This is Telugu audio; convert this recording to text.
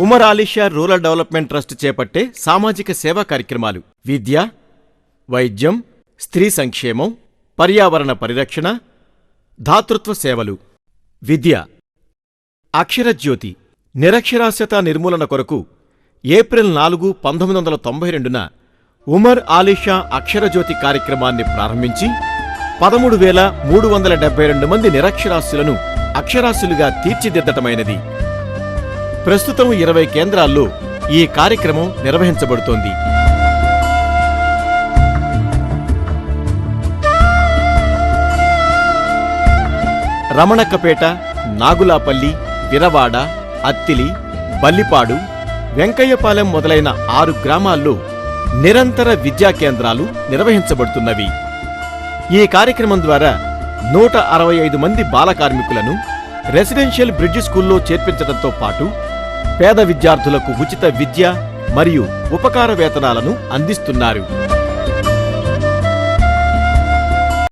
Umar Alisha rural development trust చేపట్టే సామాజిక సేవా కార్యక్రమాలు. విద్య వైద్యం స్త్రీ సంక్షేమం పర్యావరణ పరిరక్షణ ధాతృత్వ సేవలు. విద్య. అక్షరజ్యోతి. నిరక్షరాస్యత నిర్మూలన కొరకు ఏప్రిల్ నాలుగు పంతొమ్మిది వందల తొంభై రెండున ఉమర్ ఆలీషా అక్షరజ్యోతి కార్యక్రమాన్ని ప్రారంభించి పదమూడు వేల మూడు వందల డెబ్బై రెండు మంది నిరక్షరాస్యులను అక్షరాస్యులుగా తీర్చిదిద్దటమైనది. ప్రస్తుతం ఇరవై కేంద్రాల్లో ఈ కార్యక్రమం నిర్వహించబడుతోంది. రమణక్కపేట నాగులాపల్లి విరవాడ అత్తిలి బల్లిపాడు వెంకయ్యపాలెం మొదలైన ఆరు గ్రామాల్లో నిరంతర విద్యా కేంద్రాలు నిర్వహించబడుతున్నవి. ఈ కార్యక్రమం ద్వారా నూట అరవై ఐదు మంది బాల కార్మికులను రెసిడెన్షియల్ బ్రిడ్జ్ స్కూల్లో చేర్పించడంతో పాటు పేద విద్యార్థులకు ఉచిత విద్య మరియు ఉపకార వేతనాలను అందిస్తున్నారు.